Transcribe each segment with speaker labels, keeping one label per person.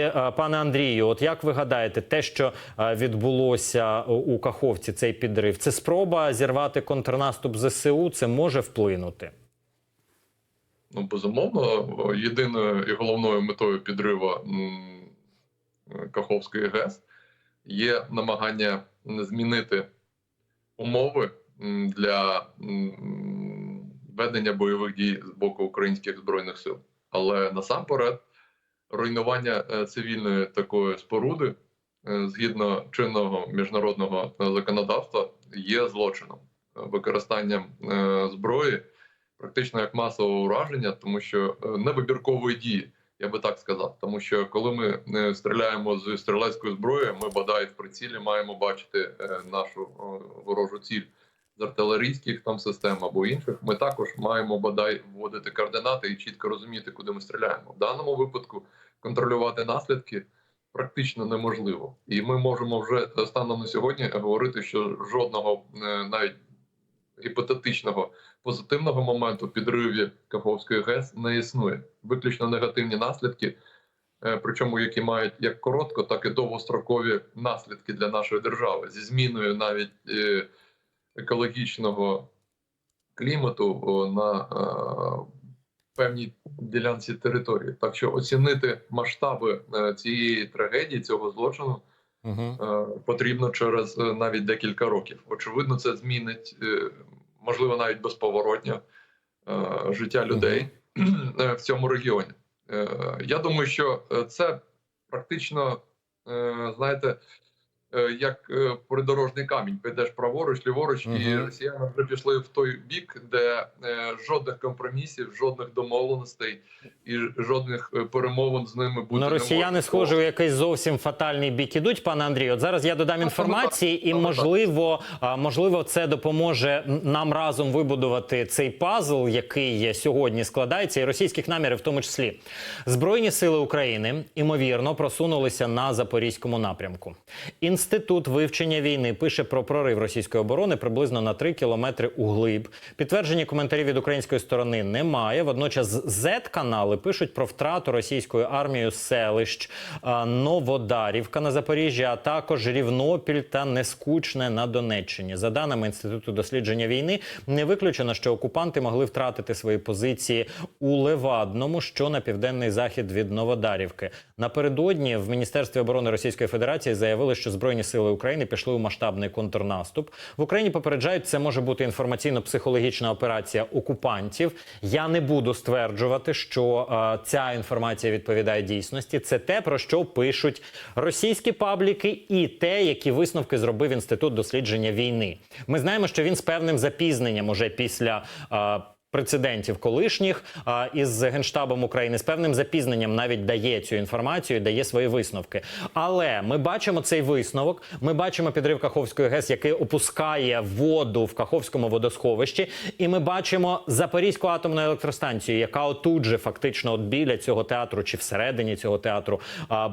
Speaker 1: Е, Пане Андрію, от як ви гадаєте, те, що е, відбулося у Каховці, цей підрив, це спроба зірвати контрнаступ ЗСУ, це може вплинути?
Speaker 2: Ну, безумовно, єдиною і головною метою підриву Каховської ГЕС є намагання змінити умови для ведення бойових дій з боку українських збройних сил. Але насамперед руйнування е, цивільної такої споруди е, згідно чинного міжнародного е, законодавства є злочином використанням зброї практично як масове ураження, тому що е, невибіркової дії, я би так сказав. Тому що коли ми стріляємо з стрілецької зброї, ми бодай в прицілі маємо бачити нашу ворожу ціль з артилерійських там систем або інших. Ми також маємо бодай вводити координати і чітко розуміти, куди ми стріляємо. В даному випадку контролювати наслідки. Практично неможливо, і ми можемо вже станом на сьогодні говорити, що жодного е, навіть гіпотетичного позитивного моменту підриві Каховської ГЕС не існує. Виключно негативні наслідки, е, причому які мають як коротко, так і довгострокові наслідки для нашої держави зі зміною навіть е, екологічного клімату на е, певній ділянці території. Так що оцінити масштаби е, цієї трагедії, цього злочину.
Speaker 1: Угу.
Speaker 2: Потрібно через навіть декілька років. Очевидно, це змінить можливо навіть безповоротньо життя людей е, в цьому регіоні. Я думаю, що це практично, знаєте, як е, придорожний камінь. Підеш праворуч, ліворуч, і
Speaker 1: Мгм.
Speaker 2: росіяни вже пішли в той бік, де е, жодних компромісів, жодних домовленостей і жодних е, перемовин з ними бути
Speaker 1: Ну, росіяни схоже у якийсь зовсім фатальний бік ідуть, пане Андрію. От зараз я додам інформації, і можливо, можливо, це допоможе нам разом вибудувати цей пазл, який сьогодні складається, і російських намірів, в тому числі. Збройні сили України імовірно просунулися на запорізькому напрямку. Інститут вивчення війни пише про прорив російської оборони приблизно на 3 кілометри углиб. Підтверджені коментарі від української сторони немає. Водночас Z-канали пишуть про втрату російською армією селищ Новодарівка на Запоріжжі, а також Рівнопіль та Нескучне на Донеччині. За даними інституту дослідження війни, не виключено, що окупанти могли втратити свої позиції у Левадному, що на південний захід від Новодарівки. Напередодні в міністерстві оборони Російської Федерації заявили, що збройні сили України пішли у масштабний контрнаступ. В Україні попереджають, це може бути інформаційно-психологічна операція окупантів. Я не буду стверджувати, що е, ця інформація відповідає дійсності. Це те, про що пишуть російські пабліки, і те, які висновки зробив інститут дослідження війни. Ми знаємо, що він з певним запізненням уже після. е, Прецедентів колишніх із генштабом України з певним запізненням навіть дає цю інформацію, дає свої висновки. Але ми бачимо цей висновок. Ми бачимо підрив Каховської ГЕС, який опускає воду в Каховському водосховищі, і ми бачимо Запорізьку атомну електростанцію, яка отут же фактично от біля цього театру чи всередині цього театру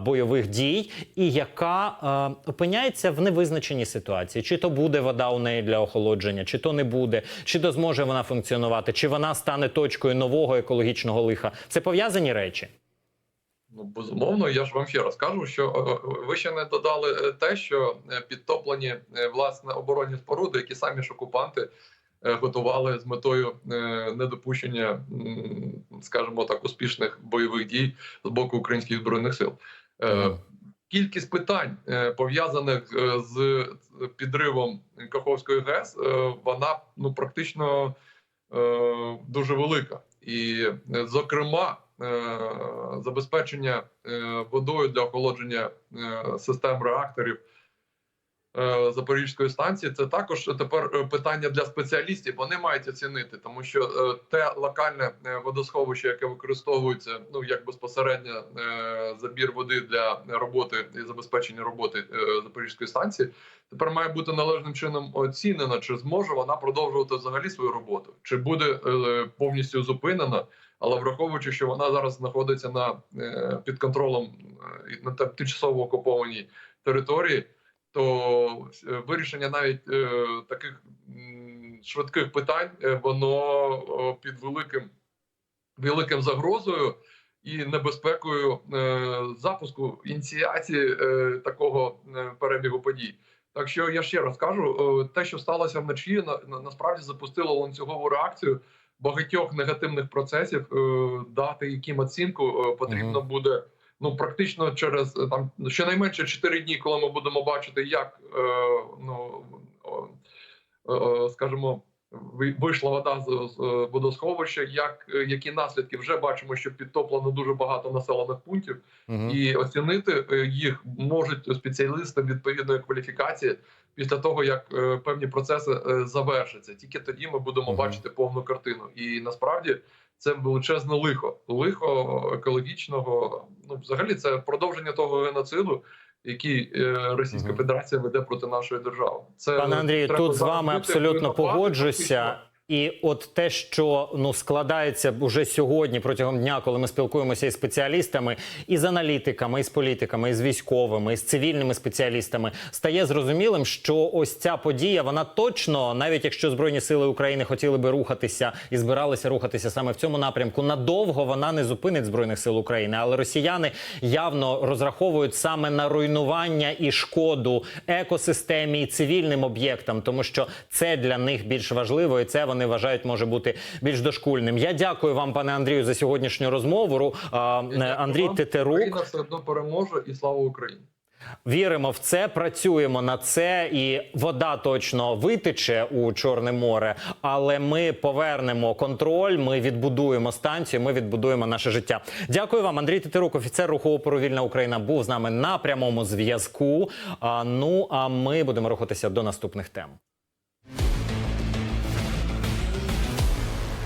Speaker 1: бойових дій, і яка опиняється в невизначеній ситуації. Чи то буде вода у неї для охолодження, чи то не буде, чи то зможе вона функціонувати, чи вона стане точкою нового екологічного лиха. Це пов'язані речі.
Speaker 2: Ну, безумовно, я ж вам ще раз кажу, що е, е, ви ще не додали е, те, що підтоплені власне оборонні споруди, які самі ж окупанти готували з метою недопущення, скажімо так, успішних бойових дій з боку українських збройних сил. Кількість питань пов'язаних з підривом Каховської ГЕС, вона ну практично дуже велика, і е, зокрема. е, Забезпечення е, водою для охолодження е, систем реакторів е, Запорізької станції це також тепер е, питання для спеціалістів. Вони мають оцінити, тому що е, те локальне е, водосховище, яке використовується, ну як безпосередньо е, забір води для роботи і забезпечення роботи е, Запорізької станції, тепер має бути належним чином оцінена, чи зможе вона продовжувати взагалі свою роботу, чи буде е, повністю зупинена. Але враховуючи, що вона зараз знаходиться на е, під контролем е, на тим- тимчасово окупованій території, то е, вирішення навіть е, таких швидких питань е, воно під великим великим загрозою. і небезпекою е, запуску ініціації е, такого е, перебігу подій. Так що я ще раз кажу, е, те, що сталося вночі, на, на- насправді запустило ланцюгову реакцію багатьох негативних процесів, е, дати яким оцінку е, потрібно буде. Ну, практично через е, там щонайменше 4 дні, коли ми будемо бачити, як е, ну е, скажімо, ви- вийшла вода з, з е, водосховища, як е, які наслідки вже бачимо, що підтоплено дуже багато населених пунктів,
Speaker 1: Мгм.
Speaker 2: і оцінити їх можуть спеціалісти відповідної кваліфікації після того, як певні процеси завершаться. Тільки тоді ми будемо
Speaker 1: Мгм.
Speaker 2: бачити повну картину. І насправді це величезне лихо, лихо екологічного. Ну, взагалі, це продовження того геноциду, який е, Російська. Федерація веде проти нашої держави. Це
Speaker 1: Пане Андрію, тут з вами абсолютно
Speaker 2: фактично.
Speaker 1: І от те, що ну складається уже сьогодні протягом дня, коли ми спілкуємося із спеціалістами, і з аналітиками, і з політиками, і з військовими, і з цивільними спеціалістами, стає зрозумілим, що ось ця подія, вона точно, навіть якщо збройні сили України хотіли би рухатися і збиралися рухатися саме в цьому напрямку, надовго вона не зупинить збройних сил України. Але росіяни явно розраховують саме на руйнування і шкоду екосистемі і цивільним об'єктам, тому що це для них більш важливо, і це вони вважають може бути більш дошкульним. Я дякую вам, пане Андрію, за сьогоднішню розмову. Ру- а,
Speaker 2: Я
Speaker 1: Андрій. Тетерук.
Speaker 2: Україна все одно переможе і слава Україні.
Speaker 1: Віримо в це, працюємо на це, і вода точно витече у Чорне море. Але ми повернемо контроль. Ми відбудуємо станцію. Ми відбудуємо наше життя. Дякую вам, Андрій Тетерук, офіцер руху опору Вільна Україна, був з нами на прямому зв'язку. А, ну а ми будемо рухатися до наступних тем.